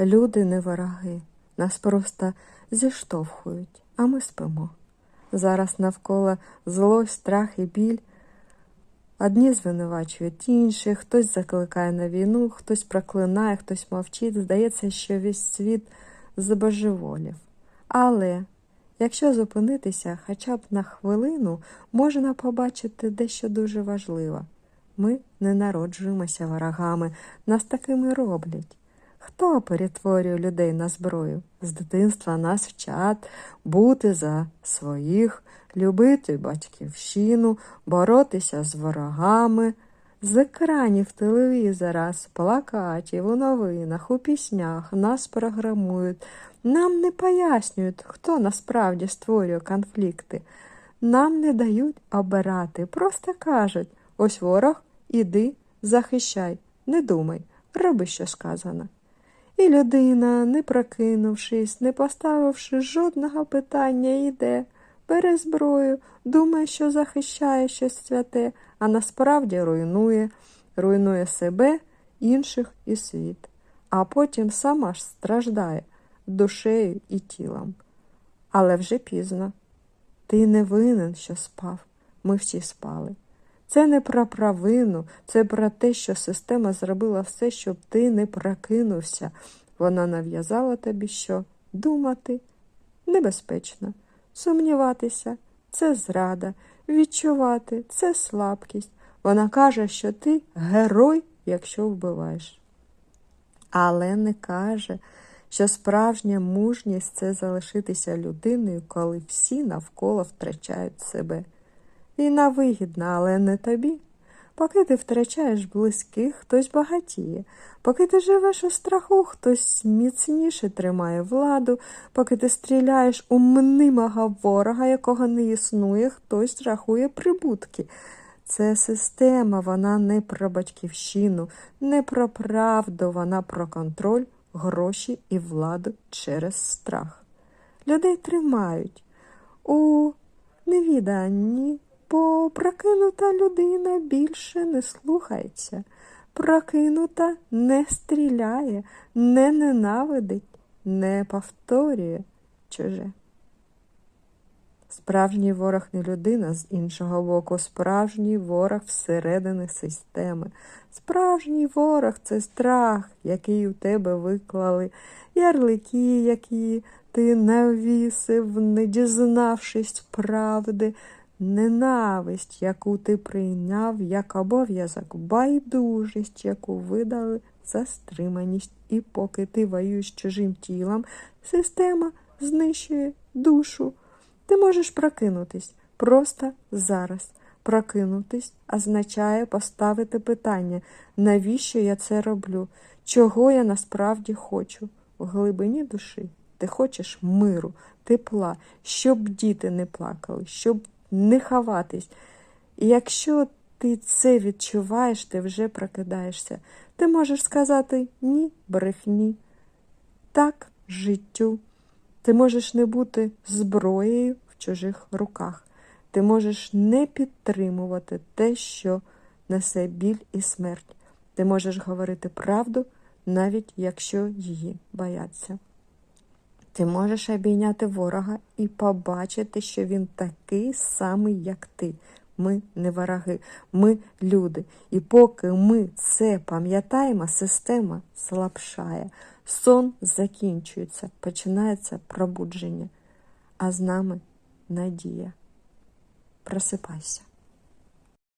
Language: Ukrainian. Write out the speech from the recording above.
Люди не вороги, нас просто зіштовхують, а ми спимо. Зараз навколо злость, страх і біль. Одні звинувачують інших, хтось закликає на війну, хтось проклинає, хтось мовчить. Здається, що весь світ забожеволів. Але якщо зупинитися хоча б на хвилину, можна побачити дещо дуже важливе. Ми не народжуємося ворогами, нас такими роблять. Хто перетворює людей на зброю? З дитинства нас вчать бути за своїх, любити батьківщину, боротися з ворогами. З екранів телевізора, з плакатів, у новинах, у піснях нас програмують. Нам не пояснюють, хто насправді створює конфлікти. Нам не дають обирати, просто кажуть ось ворог, іди, захищай, не думай, роби, що сказано. І людина, не прокинувшись, не поставивши жодного питання, йде, бере зброю, думає, що захищає щось святе, а насправді руйнує, руйнує себе, інших і світ, а потім сама ж страждає душею і тілом. Але вже пізно. Ти не винен, що спав. Ми всі спали. Це не про провину, це про те, що система зробила все, щоб ти не прокинувся. Вона нав'язала тобі, що думати небезпечно, сумніватися це зрада, відчувати це слабкість. Вона каже, що ти герой, якщо вбиваєш. Але не каже, що справжня мужність це залишитися людиною, коли всі навколо втрачають себе. Війна вигідна, але не тобі. Поки ти втрачаєш близьких, хтось багатіє. Поки ти живеш у страху, хтось міцніше тримає владу, поки ти стріляєш у мнимого ворога, якого не існує, хтось рахує прибутки. Це система, вона не про батьківщину, не про правду, вона про контроль, гроші і владу через страх. Людей тримають у невіданні, бо прокинута людина більше не слухається, прокинута не стріляє, не ненавидить, не повторює чуже. Справжній ворог не людина з іншого боку, справжній ворог всередини системи. Справжній ворог це страх, який у тебе виклали, ярлики, які ти навісив, не дізнавшись правди, ненависть, яку ти прийняв як обов'язок, байдужість, яку видали за стриманість. І поки ти воюєш чужим тілом, система знищує душу. Ти можеш прокинутись просто зараз. Прокинутись означає поставити питання, навіщо я це роблю, чого я насправді хочу. В глибині душі ти хочеш миру, тепла, щоб діти не плакали, щоб не ховатись. І якщо ти це відчуваєш, ти вже прокидаєшся. Ти можеш сказати ні, брехні, так життю. Ти можеш не бути зброєю в чужих руках. Ти можеш не підтримувати те, що несе біль і смерть. Ти можеш говорити правду, навіть якщо її бояться. Ти можеш обійняти ворога і побачити, що він такий самий, як ти. Ми не вороги, ми люди. І поки ми це пам'ятаємо, система слабшає. Сон закінчується, починається пробудження, а з нами надія. Просипайся.